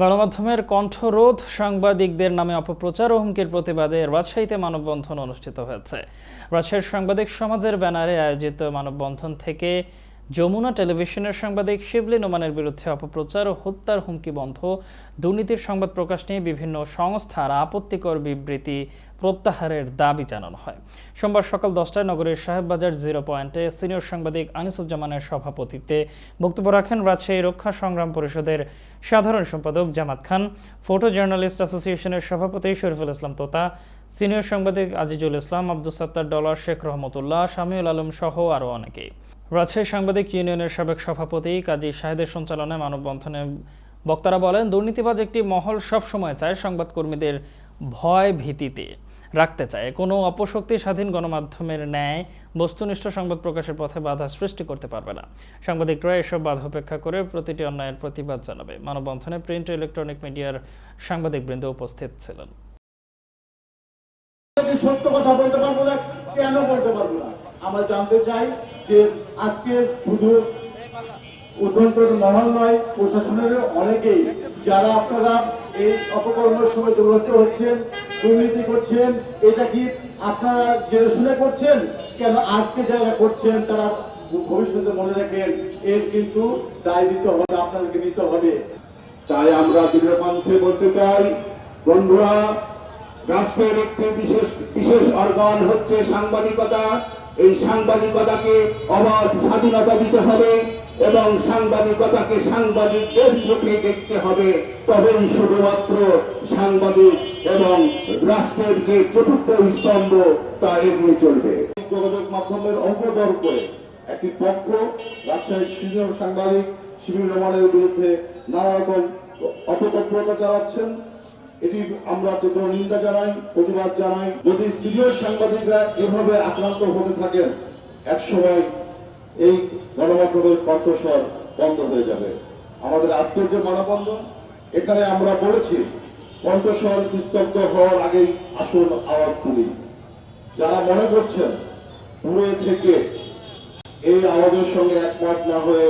গণমাধ্যমের কণ্ঠরোধ সাংবাদিকদের নামে অপপ্রচার ও হুমকির প্রতিবাদে রাজশাহীতে মানববন্ধন অনুষ্ঠিত হয়েছে। রাজশাহীর সাংবাদিক সমাজের ব্যানারে আয়োজিত মানববন্ধন থেকে যমুনা টেলিভিশনের সাংবাদিক শিবলি নোমানের বিরুদ্ধে অপপ্রচার ও হত্যার হুমকি বন্ধ। দুর্নীতির সংবাদ প্রকাশ নিয়ে বিভিন্ন সংস্থার আপত্তিকর বিবৃতি প্রত্যাহারের দাবি জানানো হয়। সোমবার সকাল দশটায় নগরের সাহেববাজার জিরো পয়েন্টে সিনিয়র সাংবাদিক আনিসুজ্জামানের সভাপতিত্বে বক্তব্য রাখেন রাজশাহী রক্ষা সংগ্রাম পরিষদের সাধারণ সম্পাদক জামাত খান, ফটো জার্নালিস্ট অ্যাসোসিয়েশনের সভাপতি শরীফুল ইসলাম তোতা, সিনিয়র সাংবাদিক আজিজুল ইসলাম আব্দুল সাত্তার ডলার শেখ রহমতুল্লাহ, শামিউল আলম সহ আরও অনেকেই। রাজশাহী সাংবাদিক ইউনিয়নের সাবেক সভাপতি কাজী শাহেদের সঞ্চালনায় মানববন্ধনে বক্তারা বলেন, দুর্নীতিবাজ একটি মহল সবসময় চায় সংবাদকর্মীদের ভয় ভীতিতে রাখতে চায়। কোনো অপশক্তি স্বাধীন গণমাধ্যমের ন্যায় বস্তুনিষ্ঠ সংবাদ প্রকাশের পথে বাধা সৃষ্টি করতে পারবে না। সাংবাদিকরা এসব বাধা উপেক্ষা করে প্রতিটি অন্যায়ের প্রতিবাদ জানাবে। মানববন্ধনে প্রিন্ট ইলেকট্রনিক মিডিয়ার সাংবাদিকবৃন্দ উপস্থিত ছিলেন। সত্য কথা বলতে পারব না, কেন বলতে পারব না? আমরা জানতে চাই যে আজকে শুধু উদ্যন্তর মহল নয়, প্রশাসনের অনেকেই, যারা আপনারা এই অপকর্মের সময় জড়িত হচ্ছেন, দুর্নীতি করছেন, এটা কি আপনারা জেনে শুনে করছেন? কেন আজকে যারা করছেন, তারা ভবিষ্যতে মনে রাখেন, এর কিন্তু দায় দিতে হবে, আপনাদেরকে নিতে হবে। তাই আমরা দৃঢ়কণ্ঠে বলতে চাই, বন্ধুরা, রাষ্ট্রের একটি বিশেষ বিশেষ অর্গান হচ্ছে সাংবাদিকতা। এই সাংবাদিকতাকে অবাধ স্বাধীনতা দিতে হবে এবং সাংবাদিকতাকে সাংবাদিকদের চোখে দেখতে হবে। তবেই শুধুমাত্র সাংবাদিক এবং রাষ্ট্রের যে চতুর্থ স্তম্ভ, তা এগিয়ে চলবে। যোগাযোগ মাধ্যমের অঙ্গদর করে একটি পক্ষ, রাজশাহীর সিনিয়র সাংবাদিক শিবির রহমানের বিরুদ্ধে নানা রকম অপতৎপরতা চালাচ্ছেন। এটি আমরা তীব্র নিন্দা জানাই, প্রতিবাদ জানাই। যদি সিনিয়র সাংবাদিকরা এভাবে আক্রান্ত হতে থাকেন, একসময় এই গণমাধ্যমের কণ্ঠস্বর বন্ধ হয়ে যাবে। আমাদের আজকের যে মানববন্ধন, এখানে আমরা বলেছি, কণ্ঠস্বর স্তব্ধ হওয়ার আগেই আসল আওয়াজ তুলি। যারা মনে করছেন, দূরে থেকে এই আওয়াজের সঙ্গে একমত না হয়ে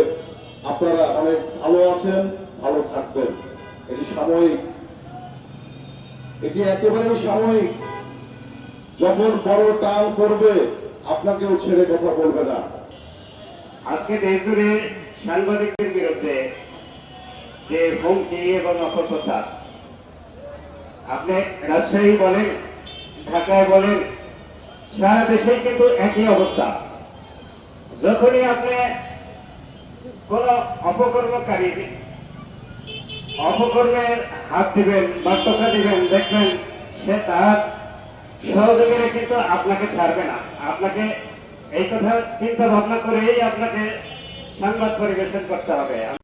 আপনারা অনেক ভালো আছেন, ভালো থাকবেন। এটি সাময়িক এটি একেবারেই সাময়িক যখন বড় টান করবে, আপনাকেও ছেড়ে কথা বলবে না। আজকে দেশজুড়ে সাংবাদিকদের বিরুদ্ধে যে হুমকি এবং অপপ্রচার, আপনি রাজশাহী বলেন, ঢাকায় বলেন, সারা দেশে কিন্তু একই অবস্থা। যখনই আপনি কোন অপকর্মকারী অপকর্মের হাত দিবেন বা দিবেন, দেখবেন সে তার সহযোগীরা কিন্তু আপনাকে ছাড়বে না। আপনাকে এই কথা চিন্তা ভাবনা করেই আপনাকে সংবাদ পরিবেশন করতে হবে।